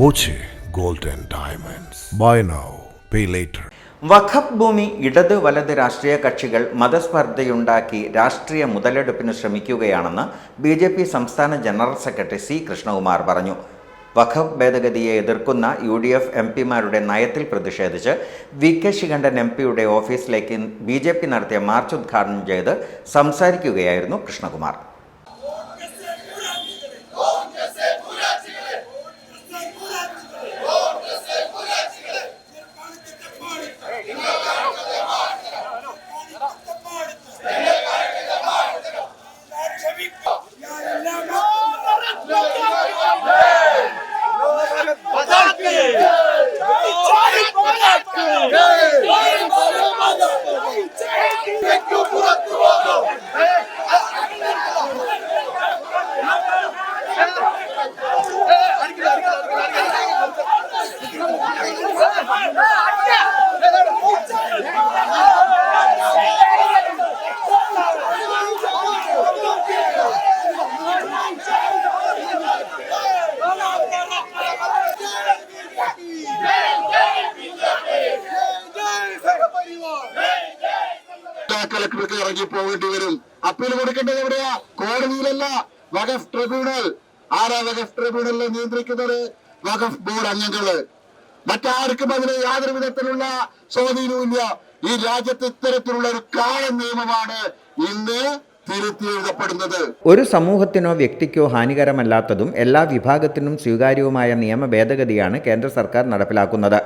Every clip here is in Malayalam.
Boche gold and diamonds. Buy now pay later Waqf ഭൂമി ഇടത് വലത് രാഷ്ട്രീയ കക്ഷികൾ മതസ്പർദ്ധയുണ്ടാക്കി രാഷ്ട്രീയ മുതലെടുപ്പിന് ശ്രമിക്കുകയാണെന്ന് ബി ജെ പി സംസ്ഥാന ജനറൽ സെക്രട്ടറി സി കൃഷ്ണകുമാർ പറഞ്ഞു. വഖഫ് ഭേദഗതിയെ എതിർക്കുന്ന യു ഡി എഫ് എം പിമാരുടെ നയത്തിൽ പ്രതിഷേധിച്ച് വി കെ ശിഖണ്ഡൻ എം പിയുടെ ഓഫീസിലേക്ക് ബി ജെ പി നടത്തിയ മാർച്ച് ഉദ്ഘാടനം ചെയ്ത് സംസാരിക്കുകയായിരുന്നു കൃഷ്ണകുമാർ. ജില്ലാ കളക്ടർക്ക് ഇറങ്ങി പോകേണ്ടി വരും. അപ്പീൽ കൊടുക്കേണ്ടത് എവിടെയാ? കോടതിയിലല്ല. വഖഫ് ട്രിബ്യൂണൽ. ആരാ വഖഫ് ട്രിബ്യൂണലിനെ നിയന്ത്രിക്കുന്നത്? വഖഫ് ബോർഡ് അംഗങ്ങൾ. മറ്റാർക്കും അതിന് യാതൊരു വിധത്തിലുള്ള സ്വാധീനവുമില്ല ഈ രാജ്യത്ത് ഇത്തരത്തിലുള്ള ഒരു കാല നിയമമാണ് ഇന്ന് ഒരു സമൂഹത്തിനോ വ്യക്തിക്കോ ഹാനികരമല്ലാത്തതും എല്ലാ വിഭാഗത്തിനും സ്വീകാര്യവുമായ നിയമ ഭേദഗതിയാണ് കേന്ദ്ര സർക്കാർ നടപ്പിലാക്കുന്നത്.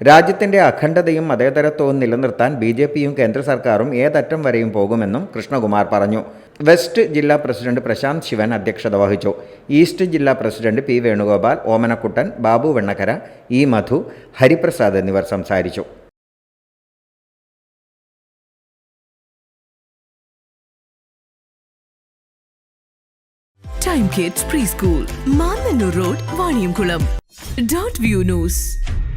രാജ്യത്തിന്റെ അഖണ്ഡതയും മതേതരത്വവും നിലനിർത്താൻ ബി ജെ പിയും കേന്ദ്ര സർക്കാരും ഏതറ്റം വരെയും പോകുമെന്നും കൃഷ്ണകുമാർ പറഞ്ഞു. വെസ്റ്റ് ജില്ലാ പ്രസിഡന്റ് പ്രശാന്ത് ശിവൻ അധ്യക്ഷത വഹിച്ചു. ഈസ്റ്റ് ജില്ലാ president P Venugopal Omanakuttan Babu Vennakkara E Madhu Hariprasad എന്നിവർ സംസാരിച്ചു. Time kids pre school Road, road Dot View news